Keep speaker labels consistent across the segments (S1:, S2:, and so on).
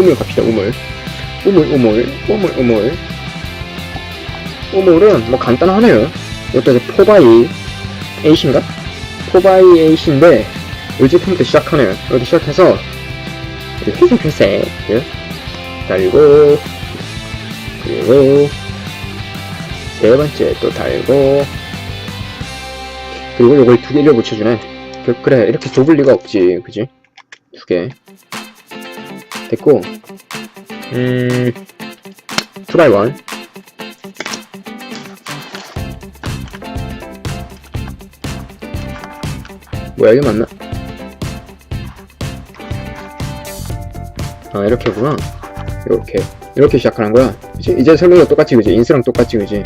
S1: 우물 갑시다 우물. 우물 우물 우물 우물. 우물은 뭐 간단하네요. 이것도 이제 포바이 에이신가? 포바이 에이신인데 이 제품부터 시작하네요. 여기 시작해서 회색 회색 예? 달고 그리고 세 번째 또 달고 그리고 요걸 두 개를 붙여주네. 그, 그래 이렇게 좁을 리가 없지 그지? 두 개 됐고 음 투바이 원. 뭐야 이게 맞나? 아 이렇게구나. 이렇게. 이렇게 시작하는 거야. 그치? 이제 설명도 똑같이 그지. 인스랑 똑같이 그지.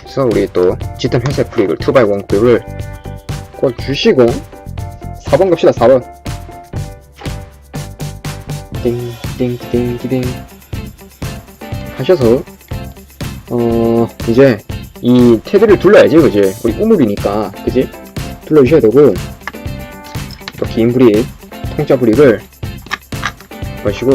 S1: 그래서 우리 또 짙은 회색 프릭을 2x1 프릭을 꽂 주시고 4번 갑시다 4번 띵띵띵 띵 띵 하셔서 어 이제 이 테드를 둘러야지 그지 우리 우물이니까 그지 둘러주셔야 되고 또 긴 브릭 통짜 브릭을 마시고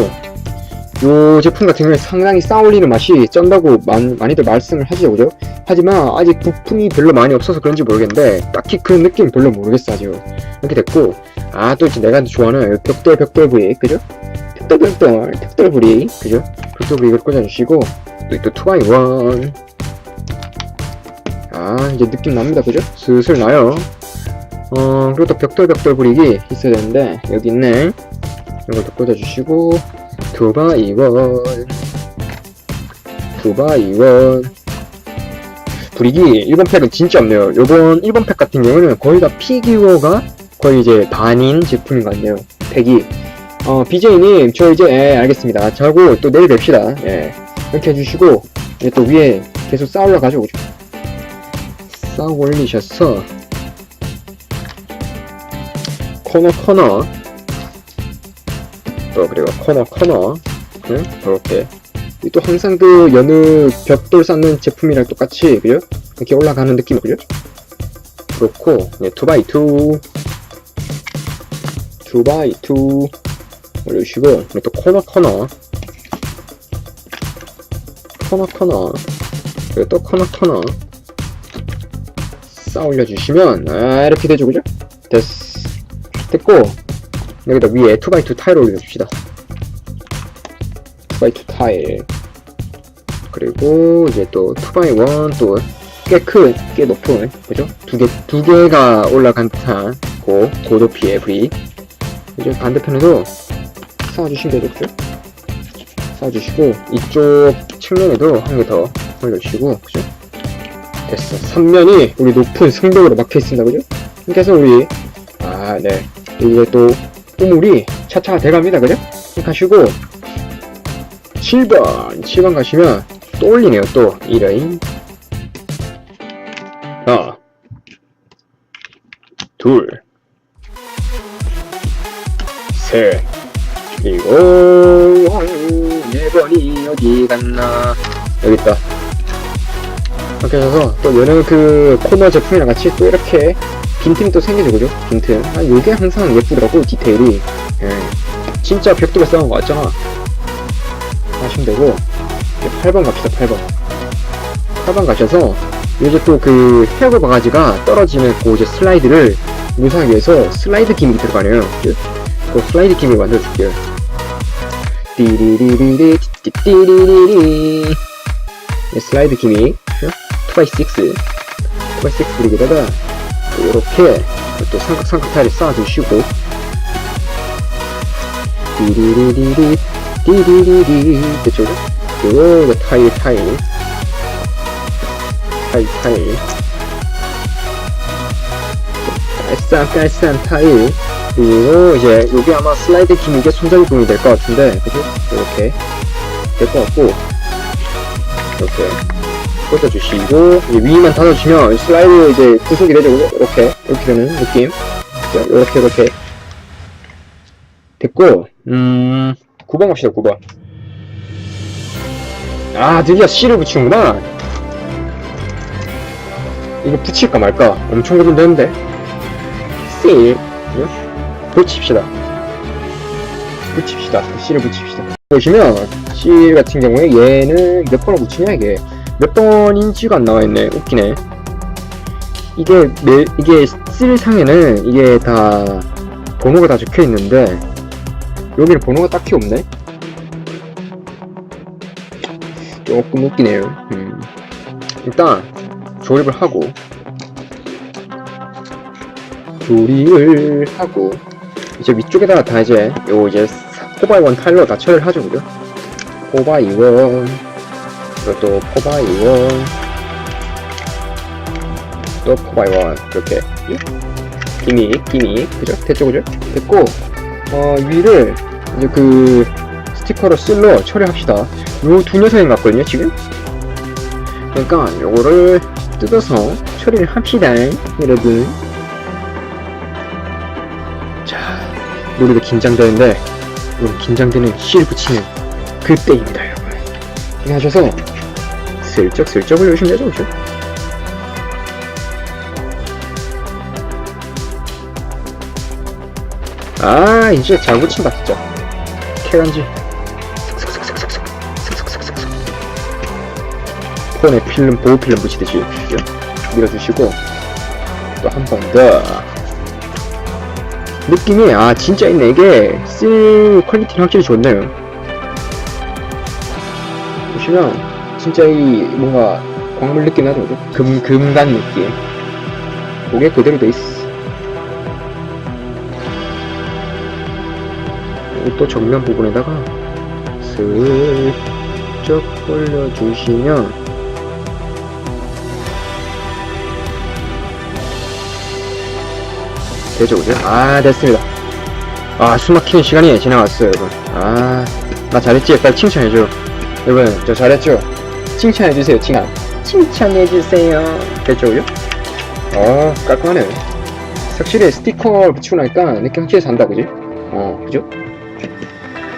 S1: 요 제품 같은 경우에 상당히 쌓아올리는 맛이 쩐다고 많, 많이들 말씀을 하시죠 그죠? 하지만 아직 부품이 별로 많이 없어서 그런지 모르겠는데 딱히 그 느낌 별로 모르겠어 아직 이렇게 됐고 아 또 이제 내가 좋아하는 요 벽돌 벽돌 브릭 그죠? 벽돌 브릭 그죠? 벽돌 브릭을 꽂아주시고 또 2x1 아 이제 느낌 납니다. 그죠? 슬슬 나요. 어 그리고 또 벽돌 벽돌 브릭이 있어야 되는데 여기 있네 이것도 꽂아주시고 두바이원. 두바이원. 브릭이 1번 팩은 진짜 없네요. 요번 1번 팩 같은 경우는 거의 다 피규어가 거의 이제 반인 제품인 것 같네요. 팩이 어 BJ님 저 이제 예, 알겠습니다. 저하고 또 내일 뵙시다. 예. 이렇게 해주시고 이제 또 위에 계속 쌓아 올라가지고 쌓아 올리셔서. 코너 코너. 또 그리고 코너 코너. 응? 이렇게. 또 항상 그 여느 벽돌 쌓는 제품이랑 똑같이 그죠? 이렇게 올라가는 느낌 그죠? 그렇고 네, 2x2 2x2 올려주시고 또 코너 코너. 코너 코너. 그리고 또 코너 코너. 쌓아 올려주시면 아 이렇게 되죠 그죠? 됐어 됐고 여기다 위에 2x2 타일 올려줍시다. 2x2 타일. 그리고 이제 또 2x1 또 꽤 큰, 꽤 높은 그죠? 두 개, 두 개가 올라간 듯한 고, 고높이의 브릭 이제 반대편에도 쌓아주시면 되죠 그죠? 쌓아주시고 이쪽 측면에도 한 개 더 올려주시고 그죠? 됐어. 3면이 우리 높은 성벽으로 막혀 있습니다. 그죠? 이렇게 해서 우리 아네. 이제 또 우물이 차차가 돼갑니다. 그죠? 이렇게 하시고 7번. 7번 가시면 또 올리네요. 또 1인. 하나 둘셋 그리고 1번이 어디 갔나? 여기 있다. 이렇게 해서 또 여느 그 코너 제품이랑 같이 또 이렇게 빈틈이 또 생기죠 그죠? 빈틈. 아 요게 항상 예쁘더라고 디테일이. 예. 진짜 벽돌에 쌓은 거 같잖아. 하시면 되고. 이제 8번 갑시다 8번. 8번 가셔서 이제 또 그 헤어 바가지가 떨어지는 그 이제 슬라이드를 무사하기 위해서 슬라이드 기믹이 들어가네요. 그, 그 슬라이드 기믹 만들어줄게요 띠리리리리. 띠리리리 네, 슬라이드 기믹 2x6 2x6 그리기다가 이렇게 또 삼각 삼각 타일을 쌓아주시고. 디리리리 그쪽에 그리고 이거 타일 타일. 타일 타일. 깔쌈 깔쌈 타일 그리고 이제 여기 아마 슬라이드 기믹의 손잡이 부분이 될 것 같은데 그죠? 이렇게 될 것 같고 이렇게 꽂아주시고 위만 닫아주시면 슬라이드 이제 구속이 되죠? 이렇게 이렇게 되는 느낌. 자, 이렇게 이렇게 됐고 음 9번 갑시다 9번. 아 드디어 C를 붙이는구나. 이거 붙일까 말까? 엄청 고민되는데. C 붙입시다 붙입시다. C를 붙입시다. 보시면 C 같은 경우에 얘는 몇 번을 붙이냐 이게 몇 번인지가 안 나와 있네. 웃기네. 이게 매, 이게 쓸 상에는 이게 다 번호가 다 적혀 있는데 여기는 번호가 딱히 없네. 조금 웃기네요. 음. 일단 조립을 하고 조립을 하고 이제 위쪽에다가 다 이제 요 이제 포바이원 타일로 다 처리를 하죠 그죠? 포바이원. 그리고 또 포바이원. 또 포바이원. 이렇게. 기믹 기믹. 그죠? 됐죠 그죠? 됐고 어 위를 이제 그 스티커로 쓸로 처리합시다. 요 두 녀석인 것 같거든요 지금? 그러니까 요거를 뜯어서 처리를 합시다 여러분 우리도 긴장되는데 우리 긴장되는 실 붙이는 그때입니다 여러분 이렇게 하셔서 슬쩍 슬쩍 올려주시면 되죠 그죠? 아 이제 잘 붙인다 진짜 캐간지 폰에 필름 보호 필름 붙이듯이 그죠? 밀어주시고 또 한 번더 느낌이 아 진짜 있네. 이게 쓸 퀄리티는 확실히 좋네요. 보시면 진짜 이 뭔가 광물 느낌 나죠? 금, 금간 느낌. 그게 그대로 돼 있어. 그리고 또 정면 부분에다가 슬쩍 올려주시면 되죠 그죠? 아 됐습니다 아 숨 막히는 시간이 지나갔어요 여러분 아 나 잘했지? 빨리 칭찬해줘 여러분 저 잘했죠? 칭찬해주세요 칭찬 칭찬해주세요 됐죠 그죠? 어 깔끔하네 확실히 스티커를 붙이고 나니까 느낌 확실히 산다 그지? 어 그죠?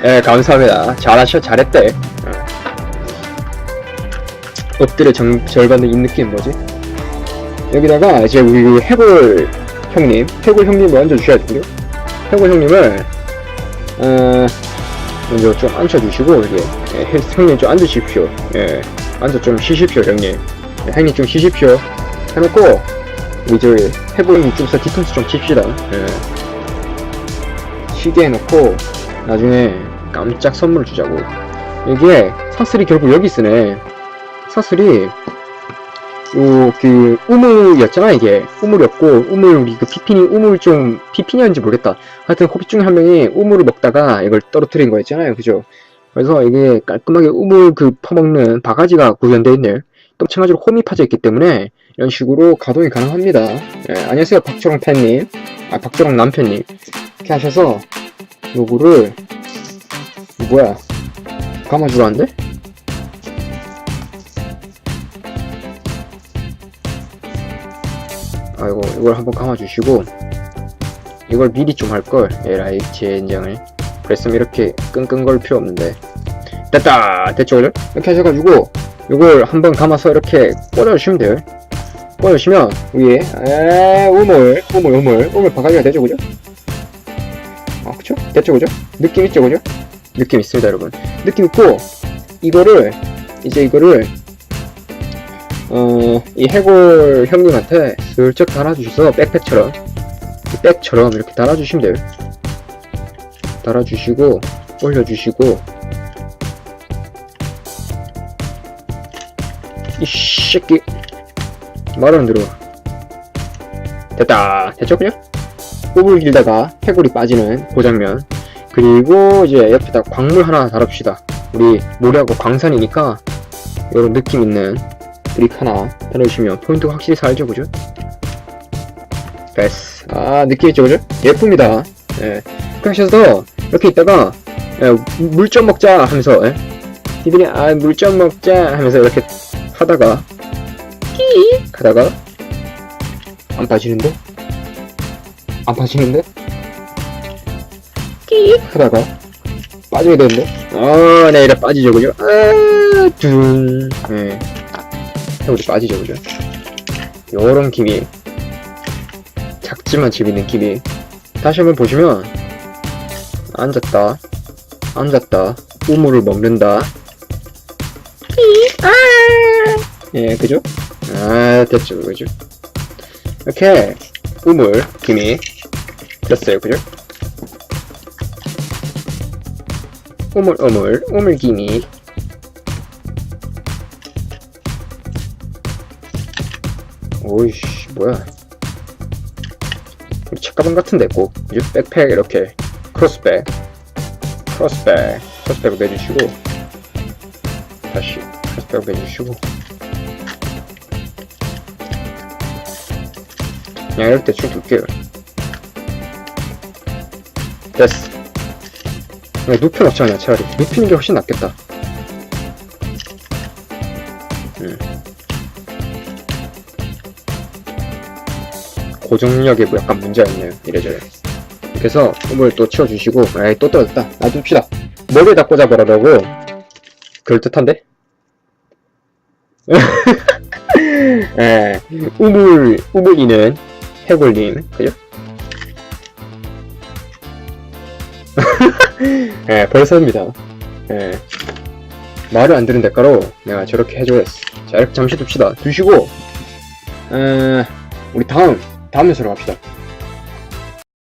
S1: 예 감사합니다 잘하셔 잘했대 어. 엎드려 정, 절반의 이 느낌 뭐지? 여기다가 이제 우리 해볼 형님, 해골 형님을 앉아주셔야겠고요. 해골 형님을, 어, 먼저 좀 앉혀주시고, 이게, 예, 해- 형님 좀 앉으십시오. 예, 앉아 좀 쉬십시오, 형님. 예, 형님 좀 쉬십시오. 해놓고, 우리 저기, 해골 형님 쪽에서 뒤통수 좀 칩시다. 예. 쉬게 해놓고, 나중에 깜짝 선물을 주자고. 이게, 사슬이 결국 여기 있으네. 사슬이, 요, 그, 우물이었잖아, 이게. 우물이었고, 우물, 우리 그 피핀이 우물 좀, 피핀이었는지 모르겠다. 하여튼, 호빗 중에 한 명이 우물을 먹다가 이걸 떨어뜨린 거였잖아요. 그죠? 그래서 이게 깔끔하게 우물 그 퍼먹는 바가지가 구현되어 있네요. 또 마찬가지로 홈이 파져 있기 때문에 이런 식으로 가동이 가능합니다. 예, 안녕하세요, 박철웅 팬님. 아, 박철웅 남편님. 이렇게 하셔서, 요거를, 뭐야. 감아주러 왔는데? 이걸 한번 감아주시고 이걸 미리 좀 할걸 에라이 젠장을 그랬으면 이렇게 끙끙 걸 필요 없는데 됐다 됐죠 그죠? 이렇게 하셔가지고 이걸 한번 감아서 이렇게 꽂아주시면 돼요 꽂아주시면 위에 에 우물 우물 우물 우물 바가지가 되죠 그죠? 아 그쵸? 됐죠 그죠? 느낌 있죠 그죠? 느낌 있습니다 여러분 느낌 있고 이거를 이제 이거를 어, 이 해골 형님한테 슬쩍 달아주셔서 백팩처럼 이 백처럼 이렇게 달아주시면 돼요. 달아주시고 올려주시고 이 새끼 말을 안 들어. 됐다. 됐죠 그냥? 뽑을 길다가 해골이 빠지는 그 장면. 그리고 이제 옆에다 광물 하나 달아봅시다. 우리 모래하고 광산이니까 이런 느낌 있는 브릭 하나 달아주시면 포인트가 확실히 살죠 그죠? 됐어 아 느낌 있죠 그죠? 예쁩니다 예 그렇게 하셔서 이렇게 있다가 물좀 먹자 하면서 예? 니들이 아 물 좀 먹자 하면서 이렇게 하다가 끼 하다가 안 빠지는데? 안 빠지는데? 끼 하다가 빠지게 되는데? 아 네 이래 빠지죠 그죠? 아둔 예. 해골이 빠지죠, 그죠? 요런 기믹. 작지만 재밌는 기믹. 다시 한번 보시면, 앉았다. 앉았다. 우물을 먹는다. 예, 그죠? 아, 됐죠, 그죠? 이렇게, 우물, 김이, 됐어요, 그죠? 우물, 우물, 우물, 김이. 오이씨, 뭐야. 우리 책가방 같은데, 꼭. 그죠? 백팩, 이렇게. 크로스백. 크로스백. 크로스백을 매주시고. 다시, 크로스백을 매주시고. 그냥 이럴 때쭉 둘게요. 됐어. 그냥 눕혀놓자, 그냥 차라리. 눕히는 게 훨씬 낫겠다. 고정력에 뭐 약간 문제가 있네요. 이래저래. 그래서 우물 또 치워주시고, 에이, 또 떨어졌다. 놔둡시다. 머리에다 꽂아버리라고. 그럴듯한데? 예, 우물, 우물이는 해골님, 그죠? 예, 벌써입니다. 예. 말을 안 들은 대가로 내가 저렇게 해줘야겠어. 자, 이렇게 잠시 둡시다. 두시고, 에, 우리 다음, 다음 연서로 갑시다.